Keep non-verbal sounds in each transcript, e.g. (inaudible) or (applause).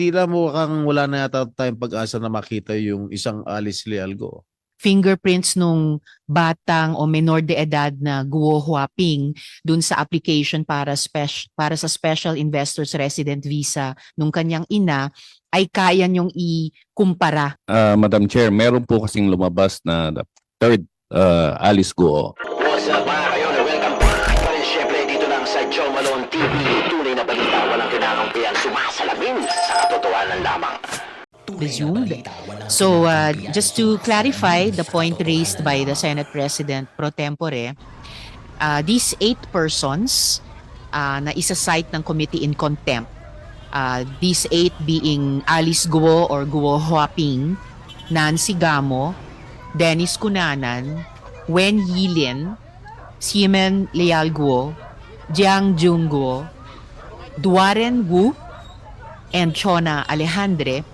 tila mo kang wala na yata tayong pag-asa na makita yung isang Alice Lealgo. fingerprints nung batang o menor de edad na Guo Huaping dun sa application para spec- para sa Special Investors Resident Visa nung kanyang ina ay kaya niyong ikumpara. Ah, Madam Chair, meron po kasing lumabas na the third ah, Alice Guo. What's up katotohanan lamang. Resumed. So uh, just to clarify the point raised by the Senate President pro tempore, uh, these eight persons uh, na isa-cite ng committee in contempt, uh, these eight being Alice Guo or Guo Huaping, Nancy Gamo, Dennis Cunanan, Wen Yilin, Siemen Leal Guo, Jiang Jung Guo, Duaren Wu, and Chona Alejandre,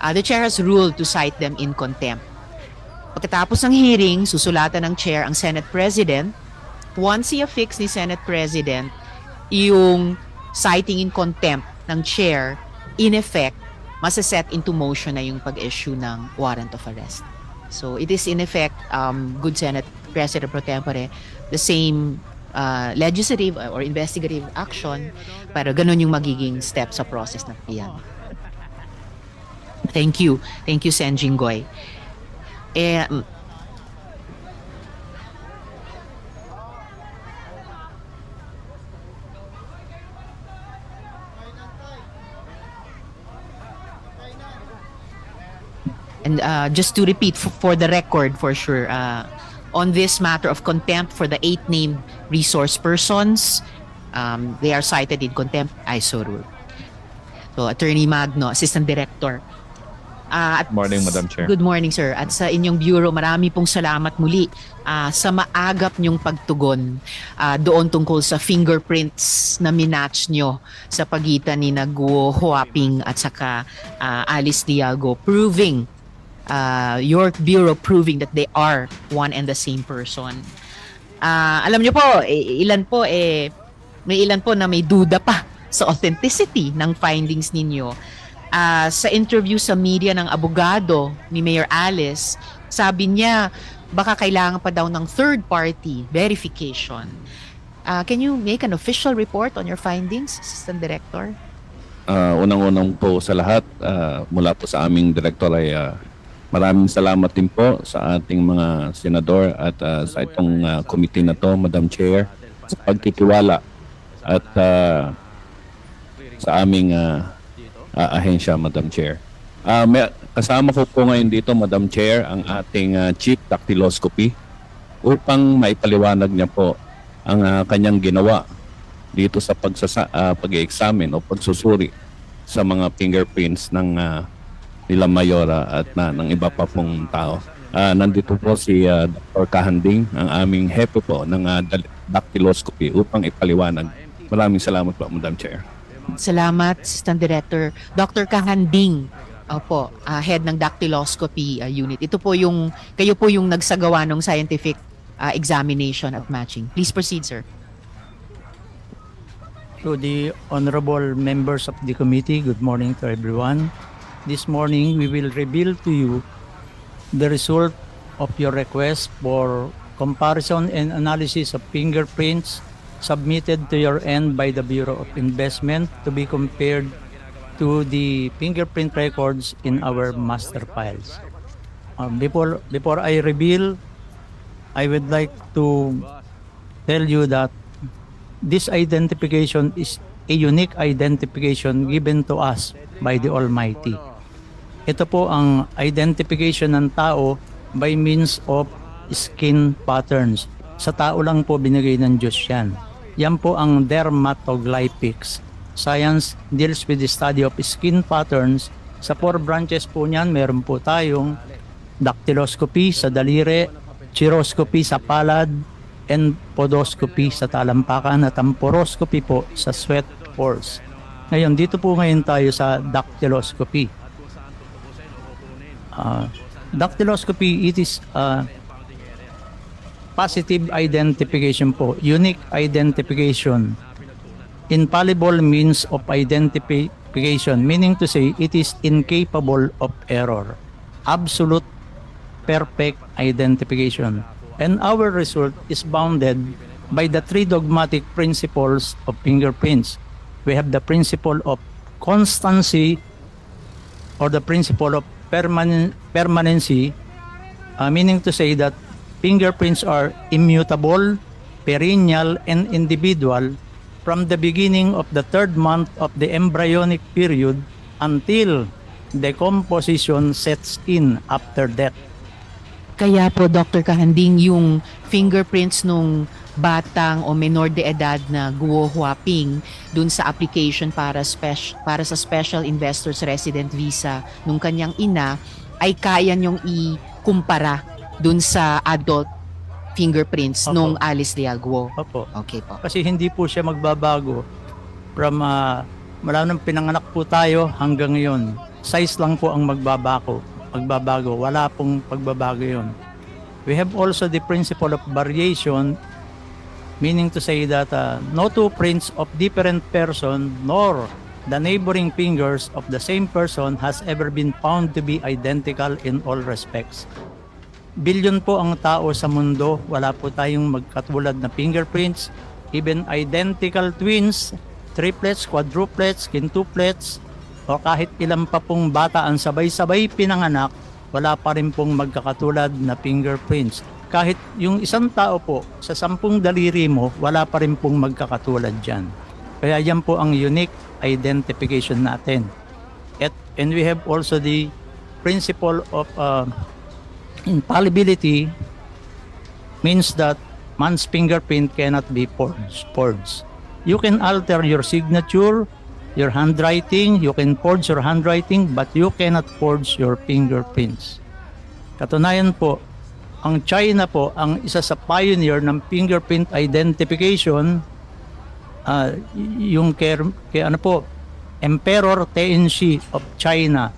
uh, the chair has ruled to cite them in contempt. Pagkatapos ng hearing, susulatan ng chair ang Senate President. Once i-affix ni Senate President yung citing in contempt ng chair, in effect, masaset into motion na yung pag-issue ng warrant of arrest. So it is in effect, um, good Senate President pro tempore, the same uh, legislative or investigative action, pero ganun yung magiging step sa process ng PIAN. Thank you. Thank you, Sen Jinggoy. Eh, mm, And uh, just to repeat f- for the record, for sure, uh, on this matter of contempt for the eight named resource persons, um, they are cited in contempt. I so rule. So, Attorney Magno, Assistant Director. Ah, at Morning, Madam Chair. Good morning, sir. At sa inyong bureau, marami pong salamat muli ah, sa maagap niyong pagtugon ah, doon tungkol sa fingerprints na minatch nyo sa pagitan ni Naguo Huaping at saka ah, Alice Diago, proving ah, your bureau proving that they are one and the same person. Ah, alam niyo po, ilan po eh may ilan po na may duda pa (laughs) sa authenticity ng findings ninyo. Ah, sa interview sa media ng abogado ni Mayor Alice, sabi niya baka kailangan pa daw ng third party verification. Ah, can you make an official report on your findings, Assistant Director? Ah, unang-unang po sa lahat, ah, mula po sa aming direktor ay ah, maraming salamat din po sa ating mga senador at ah, sa itong ah, committee na to, Madam Chair, sa pagtitiwala at ah, sa aming ah, ah, ahensya, Madam Chair. Ah, may, kasama ko po ngayon dito, Madam Chair, ang ating ah, Chief Dactyloscopy upang maipaliwanag niya po ang ah, kanyang ginawa dito sa pagsasa, ah, pag-examine o pagsusuri sa mga fingerprints ng ah, nila Mayora at na, ng iba pa pong tao. Ah, nandito po si ah, Dr. Kahanding, ang aming hepe po ng dal- dactyloscopy upang ipaliwanag. Maraming salamat po, Madam Chair. Salamat, Assistant Director. Dr. Kahanding, Opo, ah, head ng dactyloscopy ah, unit. Ito po yung, kayo po yung nagsagawa ng scientific ah, examination at matching. Please proceed, sir. To the honorable members of the committee, good morning to everyone. This morning, we will reveal to you the result of your request for comparison and analysis of fingerprints submitted to your end by the Bureau of Investment to be compared to the fingerprint records in our master files. Um, before, before I reveal, I would like to tell you that this identification is a unique identification given to us by the Almighty. Ito po ang identification ng tao by means of skin patterns. Sa tao lang po binigay ng Diyos yan. Yan po ang dermatoglyphics. Science deals with the study of skin patterns. Sa four branches po niyan, meron po tayong dactyloscopy sa daliri, chiroscopy sa palad, and podoscopy sa talampakan at ang poroscopy po sa sweat pores. Ngayon, dito po ngayon tayo sa dactyloscopy. Ah, dactyloscopy, it is ah, positive identification po, unique identification, infallible means of identification, meaning to say it is incapable of error. Absolute perfect identification. And our result is bounded by the three dogmatic principles of fingerprints. We have the principle of constancy or the principle of permanent, permanency, uh, meaning to say that fingerprints are immutable, perennial, and individual from the beginning of the third month of the embryonic period until decomposition sets in after death. Kaya po, Dr. Kahanding, yung fingerprints nung batang o menor de edad na Guo Huaping dun sa application para, spec- para sa Special Investors Resident Visa nung kanyang ina ay kaya niyong ikumpara dun sa adult fingerprints Opo. nung Alice Leal Guo. Opo. Okay po. Kasi hindi po siya magbabago from uh, mula nung pinanganak po tayo hanggang ngayon. Size lang po ang magbabago. Magbabago. Wala pong pagbabago yon. We have also the principle of variation meaning to say that uh, no two prints of different person nor the neighboring fingers of the same person has ever been found to be identical in all respects. Bilyon po ang tao sa mundo, wala po tayong magkatulad na fingerprints, even identical twins, triplets, quadruplets, quintuplets, o kahit ilan pa pong bata ang sabay-sabay pinanganak, wala pa rin pong magkakatulad na fingerprints. Kahit yung isang tao po, sa sampung daliri mo, wala pa rin pong magkakatulad dyan. Kaya yan po ang unique identification natin. At, and we have also the principle of uh, infallibility means that man's fingerprint cannot be forged. You can alter your signature, your handwriting, you can forge your handwriting, but you cannot forge your fingerprints. Katunayan po, ang China po ang isa sa pioneer ng fingerprint identification y- yung kay, kay ano po Emperor Tenzin of China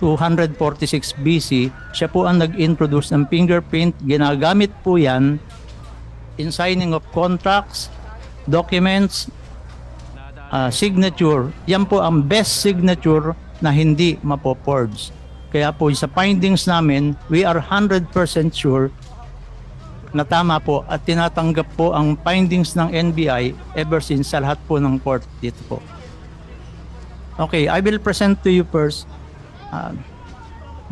246 BC siya po ang nag-introduce ng fingerprint. Ginagamit po yan in signing of contracts documents ah, signature. Yan po ang best signature na hindi mapo-forge kaya po sa findings namin, we are 100% sure na tama po at tinatanggap po ang findings ng NBI ever since sa lahat po ng court dito po. Okay, I will present to you first. Uh,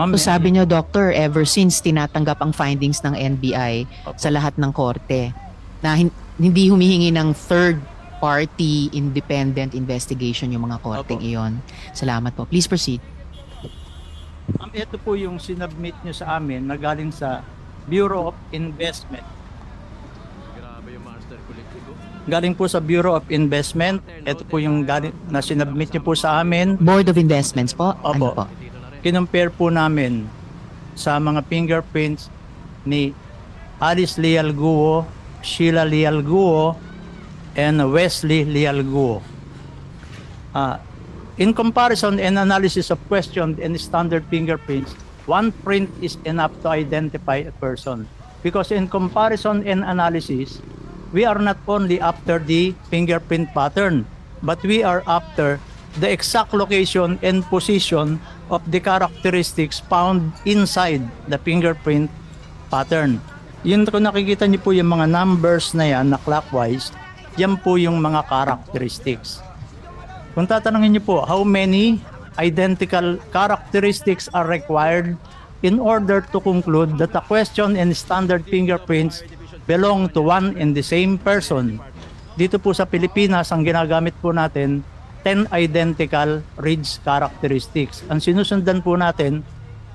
Ma'am, So sabi niyo, Doctor, ever since tinatanggap ang findings ng NBI Opo. sa lahat ng korte na hin- hindi humihingi ng third party independent investigation yung mga korteng Opo. iyon. Salamat po. Please proceed. Ito po yung sinubmit nyo sa amin na galing sa Bureau of Investment. Galing po sa Bureau of Investment. Ito po yung galing, na sinubmit nyo po sa amin. Board of Investments po? Ano Opo. po? Kinumpare po namin sa mga fingerprints ni Alice Leal Guo, Sheila Leal Guo, and Wesley Leal Guo. Ah, in comparison and analysis of questioned and standard fingerprints, one print is enough to identify a person. Because in comparison and analysis, we are not only after the fingerprint pattern, but we are after the exact location and position of the characteristics found inside the fingerprint pattern. Yun kung nakikita niyo po yung mga numbers na yan na clockwise, yan po yung mga characteristics. Kung tatanungin niyo po, how many identical characteristics are required in order to conclude that the question and standard fingerprints belong to one and the same person? Dito po sa Pilipinas, ang ginagamit po natin, 10 identical ridge characteristics. Ang sinusundan po natin,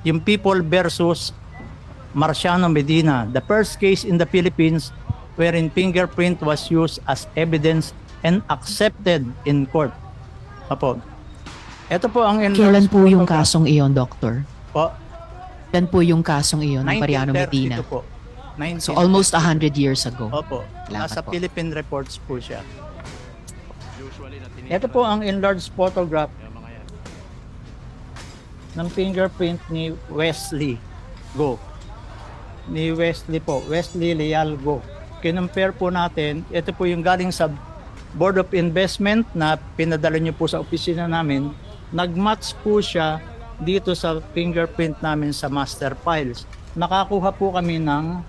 yung people versus Marciano Medina, the first case in the Philippines wherein fingerprint was used as evidence and accepted in court. Apo. Ito po ang Kailan po yung kasong iyon, Doctor? Po, Kailan po yung kasong iyon ng Mariano 1932 Medina? po. 19 So almost 100 years ago. Opo. Salamat Nasa po. Philippine reports po siya. Ito po ang enlarged photograph ng fingerprint ni Wesley Go. Ni Wesley po, Wesley Leal Go. Kinumpare po natin, ito po yung galing sa Board of Investment na pinadala niyo po sa opisina namin, nag-match po siya dito sa fingerprint namin sa master files. Nakakuha po kami ng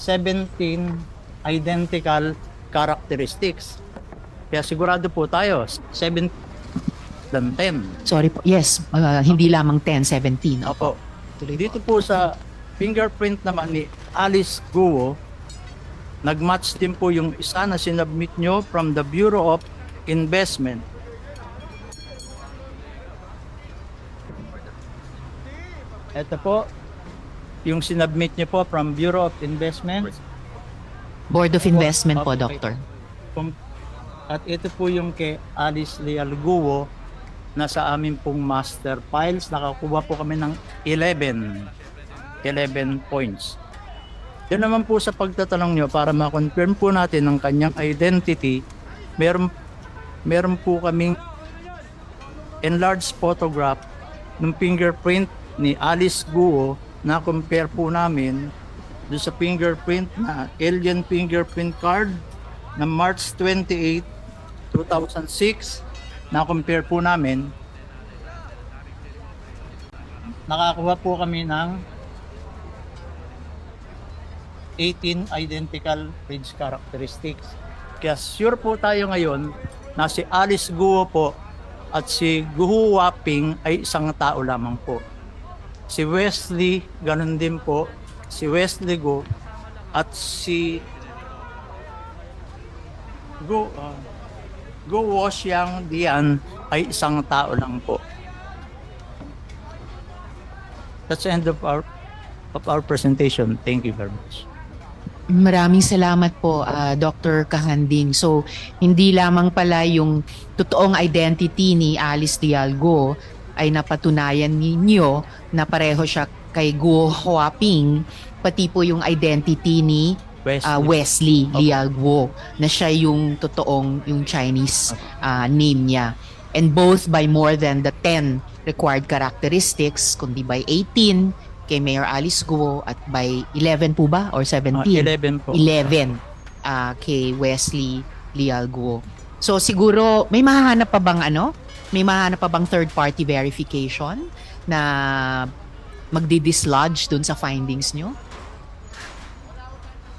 17 identical characteristics. Kaya sigurado po tayo, 7 than 10. Sorry po. Yes, uh, hindi lamang 10, 17. Opo. Dito po sa fingerprint naman ni Alice Guo, nag-match din po yung isa na sinubmit nyo from the Bureau of Investment. Ito po, yung sinubmit nyo po from Bureau of Investment. Board of Investment po. Doctor. At ito po yung kay Alice Leal Guo na sa amin pong master files. Nakakuha po kami ng 11. 11 points. Yun naman po sa pagtatanong nyo para ma-confirm po natin ang kanyang identity, meron, meron po kaming enlarged photograph ng fingerprint ni Alice Guo na compare po namin doon sa fingerprint na alien fingerprint card na March 28, 2006 na compare po namin. Nakakuha po kami ng 18 identical page characteristics. Kaya sure po tayo ngayon na si Alice Guo po at si Guo Waping ay isang tao lamang po. Si Wesley, ganun din po. Si Wesley Go at si Go uh, Go Wosyang Dian ay isang tao lang po. That's the end of our of our presentation. Thank you very much. Maraming salamat po, ah, Dr. Kahanding. So, hindi lamang pala yung totoong identity ni Alice Dialgo ay napatunayan ninyo na pareho siya kay Guo Huaping, pati po yung identity ni Wesley. ah, Wesley. Lialguo na siya yung totoong yung Chinese ah, name niya. And both by more than the 10 required characteristics, kundi by 18 kay Mayor Alice Guo at by 11 po ba or 17? Ah, 11 po. 11 ah, kay Wesley Lialguo. So siguro may mahahanap pa bang ano? May mahahanap pa bang third party verification na magdi-dislodge dun sa findings nyo?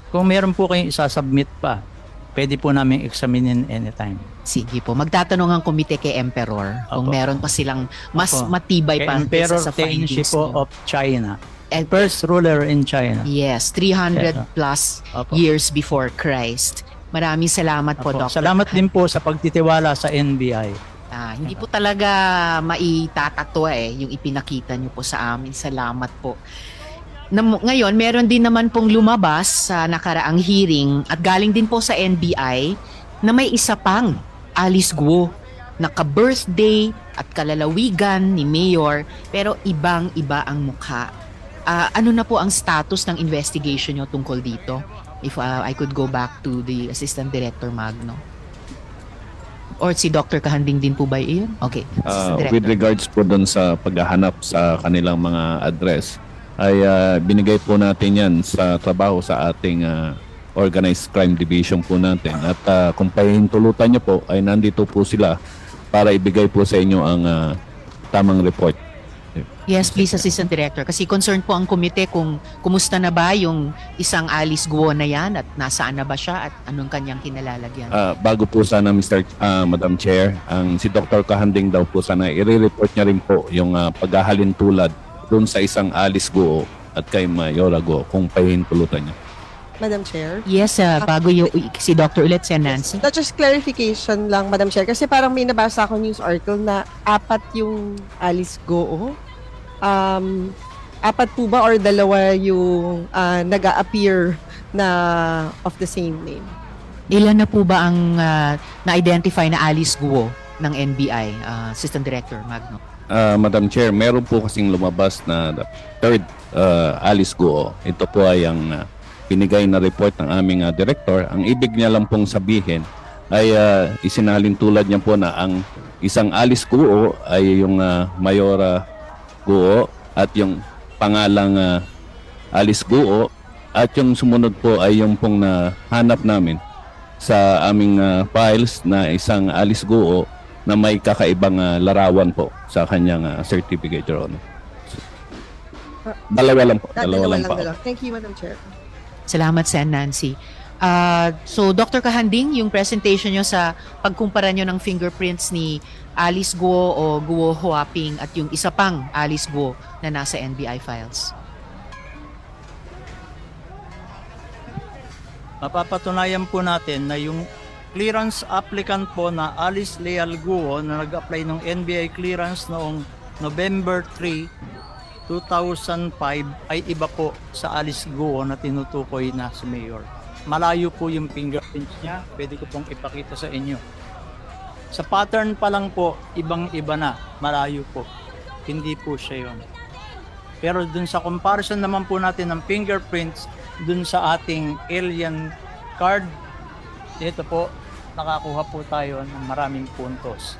Kung meron po kayong isasubmit pa, pwede po namin examinin anytime. Sige po, magtatanong ang komite kay Emperor kung Opo. meron pa silang mas Opo. matibay Kay pa Emperor sa findings po nyo. of China. And First ruler in China. yes, 300 Yeah. plus Opo. years before Christ. Maraming salamat po, Opo. Dr. Salamat din po sa pagtitiwala sa NBI. Ah, hindi po talaga maitatatawa eh yung ipinakita niyo po sa amin. Salamat po. Ngayon, meron din naman pong lumabas sa nakaraang hearing at galing din po sa NBI na may isa pang Alice Guo na ka-birthday at kalalawigan ni Mayor pero ibang-iba ang mukha. Ah, ano na po ang status ng investigation niyo tungkol dito? If ah, I could go back to the Assistant Director Magno. Or si Dr. Kahanding din po ba iyon? Okay. Uh, with regards po doon sa paghahanap sa kanilang mga address, ay uh, binigay po natin yan sa trabaho sa ating uh, organized crime division po natin. At uh, kung pahintulutan niyo po, ay nandito po sila para ibigay po sa inyo ang uh, tamang report. Yes, please, Assistant Director. Kasi concerned po ang komite kung kumusta na ba yung isang Alice Guo na yan at nasaan na ba siya at anong kanyang kinalalagyan. Ah, bago po sana Mr. ah, Madam Chair, ang si Dr. Kahanding daw po sana i-report niya rin po yung uh, paghahalin tulad doon sa isang Alice Guo at kay Mayora Guo kung pahintulutan niya. Madam Chair. yes, ah, bago yung si Dr. ulit si Nancy. Not just clarification lang, Madam Chair, kasi parang may nabasa ako news article na apat yung Alice Goo. Um, apat po ba or dalawa yung uh, nag-a-appear na of the same name? Ilan na po ba ang ah, na-identify na Alice Guo ng NBI, ah, Assistant Director Magno? Ah, Madam Chair, meron po kasing lumabas na third ah, Alice Guo. Ito po ay ang ah, binigay na report ng aming ah, director. Ang ibig niya lang pong sabihin ay ah, isinalin tulad niya po na ang isang Alice Guo ay yung ah, Mayora Guo at yung pangalang ah, Alice Guo at yung sumunod po ay yung pong nahanap namin sa aming ah, files na isang Alice Guo na may kakaibang ah, larawan po sa kanyang ah, certificate, Your Honor. Dalawa lang po. Dalawa, lang po. dalawa. Thank you, Madam Chair. Salamat, Sen Nancy. Ah, so, Dr. Kahanding, yung presentation nyo sa pagkumpara nyo ng fingerprints ni Alice Guo o Guo Huaping at yung isa pang Alice Guo na nasa NBI files. Mapapatunayan po natin na yung clearance applicant po na Alice Leal Guo na nag-apply ng NBI clearance noong November 3, 2005 ay iba po sa Alice Guo na tinutukoy na si Mayor. Malayo po yung fingerprints niya. Pwede ko pong ipakita sa inyo. Sa pattern pa lang po, ibang-iba na. Malayo po. Hindi po siya yun. Pero dun sa comparison naman po natin ng fingerprints dun sa ating alien card, ito po, nakakuha po tayo ng maraming puntos.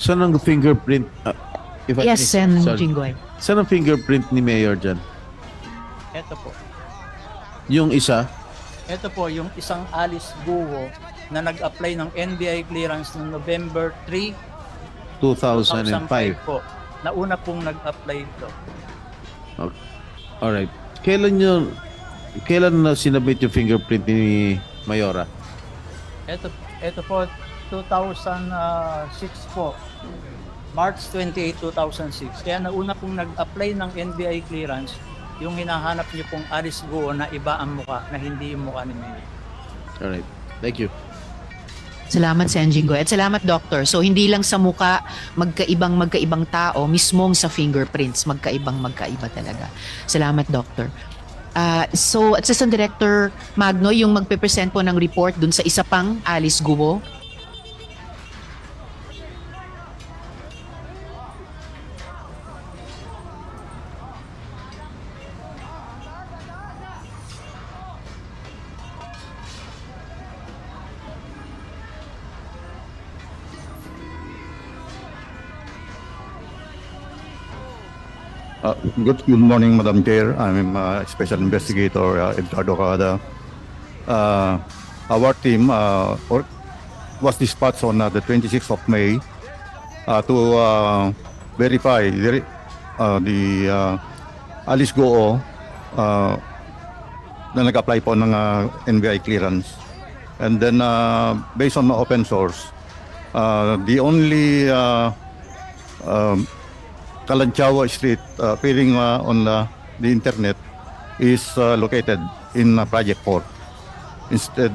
Saan ang fingerprint? ah, if Yes, Sen sorry. Jinggoy. Saan ang fingerprint ni Mayor dyan? Ito po. Yung isa? Ito po yung isang Alice Guo na nag-apply ng NBI clearance noong November 3, 2005. 2005 po. Nauna pong nag-apply ito. Alright. Kailan yun, kailan na sinabit yung fingerprint ni Mayora? Ito, ito po, 2006 po. March 28, 2006. Kaya nauna pong nag-apply ng NBI clearance, yung hinahanap niyo pong Alice Guo na iba ang muka, na hindi yung muka ni Mayor. Alright. Thank you. Salamat, Sen Jinggoy. At salamat, Doctor. So, hindi lang sa muka, magkaibang magkaibang tao, mismong sa fingerprints, magkaibang magkaiba talaga. Salamat, Doctor. Ah, so, Assistant Director Magno, yung magpe-present po ng report dun sa isa pang Alice Guo. Uh, Good good morning, Madam Chair. I'm uh, Special Investigator uh, Edgardo Cada. Uh, Our team uh, or- was dispatched on uh, the 26th of May uh, to uh, verify the uh, the uh, Alice Goo uh, na nag-apply po ng uh, NBI clearance. And then uh, based on open source, uh, the only uh, um, Kalanchawa Street uh, appearing uh, on uh, the internet is uh, located in uh, Project 4. Instead,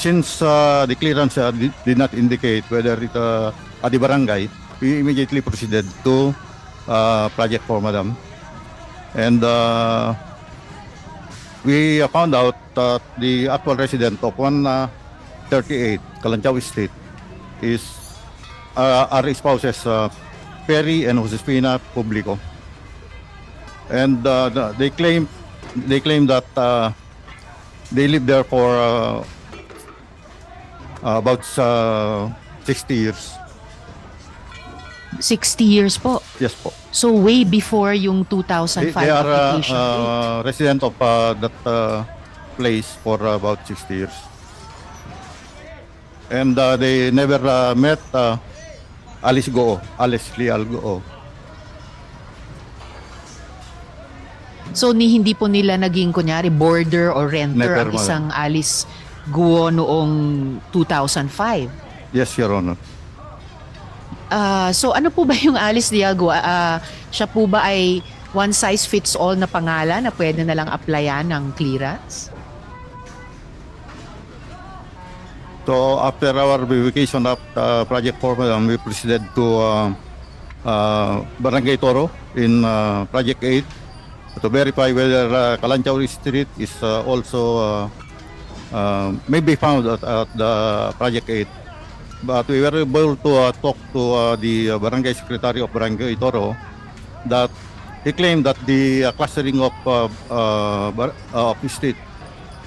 since uh, the clearance uh, did, did not indicate whether it uh, at the barangay, we immediately proceeded to uh, Project 4, Madam. And uh, we uh, found out that the actual resident of 138 Kalanchawa Street is uh, are spouses uh, Perry and Josefina Publico. And uh, the- they claim they claim that uh, they lived there for uh, uh, about uh, 60 years. 60 years po. Yes po. So, way before yung They, 2005 they are uh, application. uh, resident of uh, that uh, place for about 60 years. And uh, they never uh, met uh, Alice Goo, Alice Leal Goo. So ni hindi po nila naging kunyari border or renter Never, ang madam. isang Alice Guo noong 2005. Yes, Your Honor. Ah, so ano po ba yung Alice Diago? Ah, siya po ba ay one size fits all na pangalan na pwede na lang applyan ng clearance? So after our verification of uh, Project 4, madam, we proceeded to uh, uh, Barangay Toro in uh, Project 8 to verify whether uh, Kalanchaw Street is uh, also uh, uh, may be found at, at the Project 8. But we were able to uh, talk to uh, the uh, Barangay Secretary of Barangay Toro that he claimed that the uh, clustering of uh, uh, uh, of street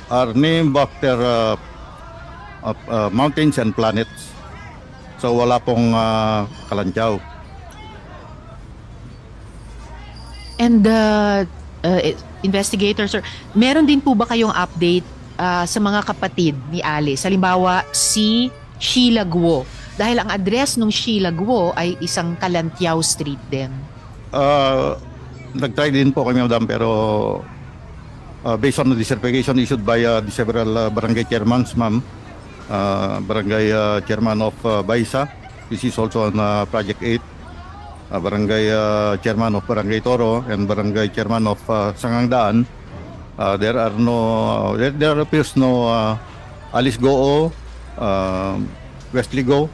are named after uh, of uh, mountains and planets. So wala pong uh, kalantiyaw. And uh, uh, investigator sir, meron din po ba kayong update ah, sa mga kapatid ni Alice. Halimbawa, si Sheila Guo. Dahil ang address ng Sheila Guo ay isang Kalantiao Street din. Uh, nag-try din po kami, madam, pero uh, based on the certification issued by uh, the several uh, barangay chairmans, ma'am, uh, barangay uh, chairman of uh, Baisa, this is also on uh, Project 8, uh, barangay uh, chairman of Barangay Toro, and barangay chairman of uh, Sangangdaan, uh, there are no, there, there appears no uh, Alice Goo, uh, Wesley Go,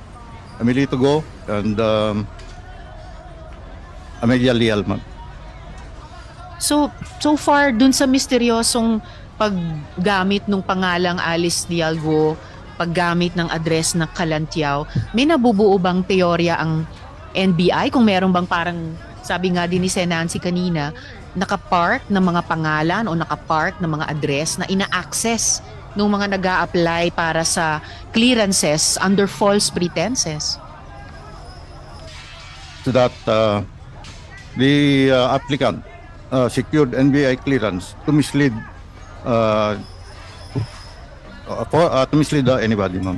Emilito Go, and um, Amelia Leal, ma'am. So, so far, dun sa misteryosong paggamit ng pangalang Alice Dialgo, paggamit ng address ng Kalantiao, may nabubuo bang teorya ang NBI? Kung meron bang parang, sabi nga din ni Sen Nancy kanina, nakapark ng mga pangalan o nakapark ng mga address na ina-access ng mga nag apply para sa clearances under false pretenses. to that uh, the uh, applicant uh, secured NBI clearance to mislead uh, uh, for, uh, to mislead uh, anybody, ma'am.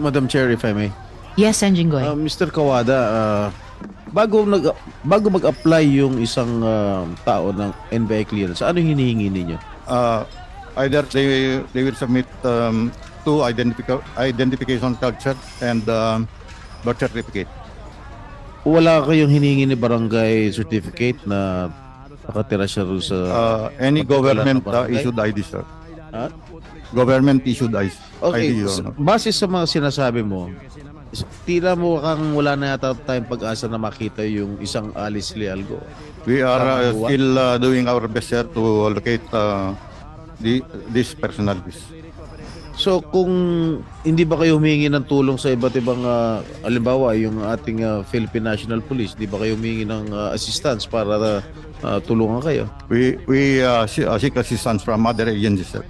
Madam Chair, if I may. Yes, Senjingoy. Uh, Mr. Kawada, uh, bago nag bago mag-apply yung isang uh, tao ng NBI clearance, ano hinihingi ninyo? Uh, either they they will submit um, two identifica- identification card set and um, birth certificate. Wala kayong hinihingi ni barangay certificate na nakatira siya rin sa Uh, any government uh, issued ID, sir. Ha? Government issued ID. Okay, ID, Your s- Honor. base sa mga sinasabi mo, tila mo kang wala na yata tayong pag-asa na makita yung isang Alice Lealgo. We are uh, Tama still uh, doing our best sir to locate uh, the these personalities. So kung hindi ba kayo humingi ng tulong sa iba't ibang uh, alimbawa yung ating uh, Philippine National Police, di ba kayo humingi ng uh, assistance para uh, tulungan kayo? We we uh, uh, seek assistance from other agencies sir,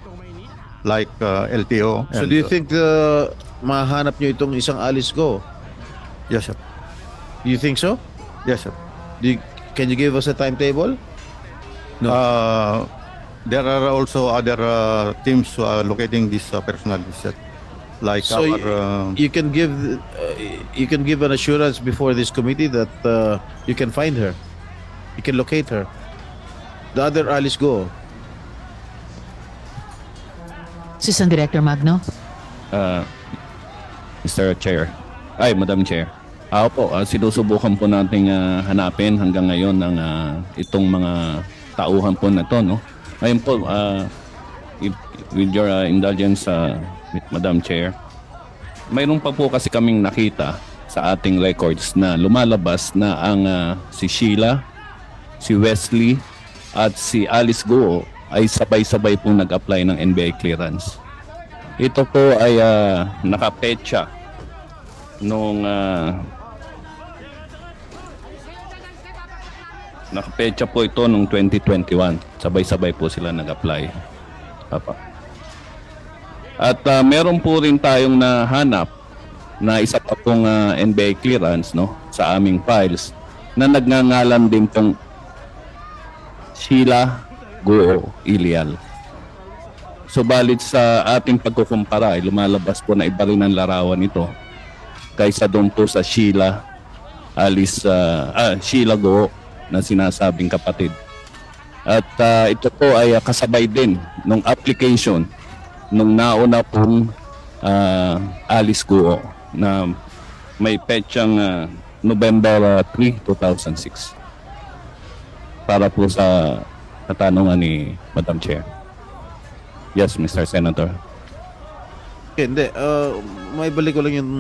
like uh, LTO. So and, do you uh, think uh, mahanap nyo itong isang Alice Go? yes sir. You think so? Yes sir. Do you- can you give us a timetable? No. Uh, there are also other uh, teams uh, locating these uh, personalities sir, like So our. Uh, you can give uh, you can give an assurance before this committee that uh, you can find her you can locate her the other alice go Assistant Director Magno. Uh, Mr. Chair. Ay, Madam Chair. Ah, po, ah, sinusubukan po nating ah, hanapin hanggang ngayon ang ah, itong mga tauhan po na to, no? Ngayon po, ah, if- with your ah, indulgence, ah, Madam Chair, mayroon pa po kasi kaming nakita sa ating records na lumalabas na ang ah, si Sheila, si Wesley, at si Alice Go ay sabay-sabay pong nag-apply ng NBI clearance. Ito po ay ah, nakapetsa nung ah, nakapetsa po ito nung 2021. Sabay-sabay po sila nag-apply. At ah, meron po rin tayong nahanap na isa pa pong ah, NBI clearance no sa aming files na nagngangalan din pong Sheila Go Ilial. Subalit sa ating pagkukumpara ay lumalabas po na iba rin ang larawan nito kaysa doon po sa Sheila Alice ah, ah, Sheila Go na sinasabing kapatid. At ah, ito po ay ah, kasabay din nung application nung nauna pong ah, Alice Go na may petsang ah, November ah, 3, 2006 para po sa katanungan ni Madam Chair. Yes, Mr. Senator. Okay, hindi uh, may balik ko lang yung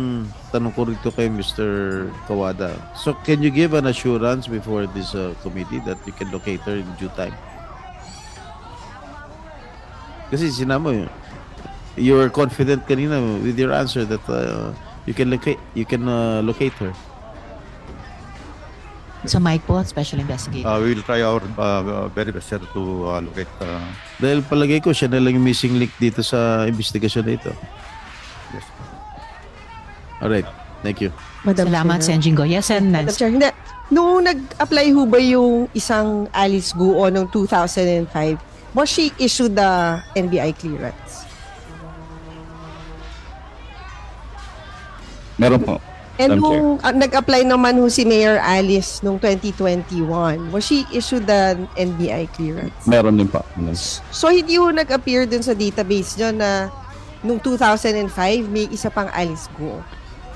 tanong ko rito kay Mr. Kawada so can you give an assurance before this uh, committee that you can locate her in due time kasi sinamo yun you were confident kanina with your answer that uh, you can locate you can uh, locate her sa Mike po, Special Investigator. Uh, we will try our uh, uh, very best sir to uh, locate. Uh, Dahil palagay ko siya na lang yung missing link dito sa investigasyon na ito. Yes. Alright. Thank you. Madam Salamat, Sen Jinggo. Yes, and Madam Chair, hindi. Noong nag-apply ho ba yung isang Alice Guo noong 2005, was she issued the NBI clearance? Meron po. And nung ah, nag-apply naman ho si Mayor Alice noong 2021, was she issued an NBI clearance? Meron din. Madam. So hindi ho nag-appear dun sa database nyo na noong 2005 may isa pang Alice Go.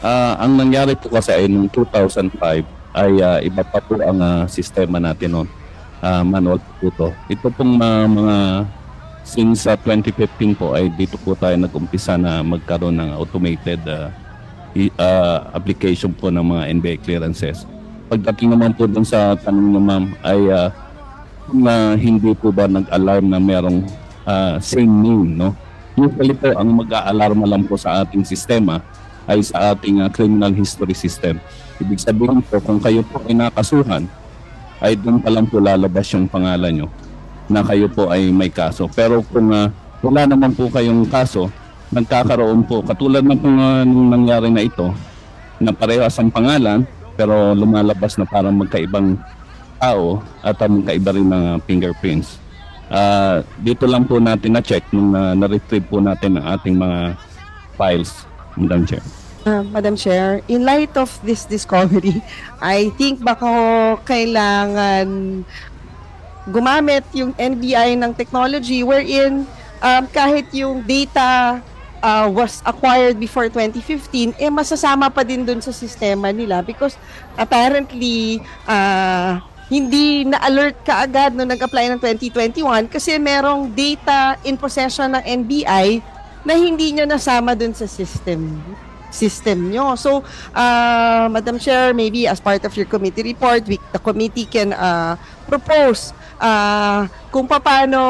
Ah, ang nangyari po kasi ay noong 2005 ay ah, iba pa po ang ah, sistema natin noon. Ah, manual po to. Ito pong ah, mga since ah, 2015 po ay dito po tayo nag-umpisa na magkaroon ng automated ah, ah, application po ng mga NBA clearances. Pagdating naman po dun sa tanong niyo ma'am ay kung ah, hindi po ba nag-alarm na merong ah, same name no? Usually po ang mag-aalarma lang po sa ating sistema ay sa ating uh, criminal history system. Ibig sabihin po, kung kayo po ay nakasuhan, ay doon pa lang po lalabas yung pangalan nyo na kayo po ay may kaso. Pero kung uh, wala naman po kayong kaso, nagkakaroon po, katulad na uh, nung nangyari na ito, na parehas ang pangalan, pero lumalabas na parang magkaibang tao at uh, magkaiba rin ng uh, fingerprints. Ah, dito lang po natin na-check nung uh, na-retrieve po natin ang ating mga files, Madam Chair. Ah, Madam Chair, in light of this discovery, (laughs) I think baka kailangan gumamit yung NBI ng technology wherein um, kahit yung data uh, was acquired before 2015, eh masasama pa din dun sa sistema nila because apparently uh, hindi na-alert ka agad nung nag-apply ng 2021 kasi merong data in possession ng NBI na hindi nyo nasama dun sa system system nyo. So, uh, Madam Chair, maybe as part of your committee report, we, the committee can uh, propose uh, kung paano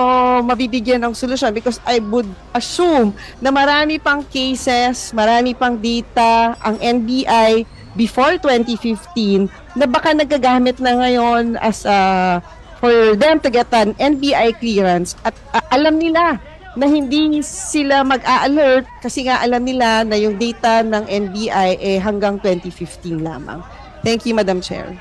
mabibigyan ng solusyon because I would assume na marami pang cases, marami pang data ang NBI before 2015 na baka nagagamit na ngayon as uh, for them to get an NBI clearance at uh, alam nila na hindi sila mag-a-alert kasi nga alam nila na yung data ng NBI eh hanggang 2015 lamang. Thank you, Madam Chair.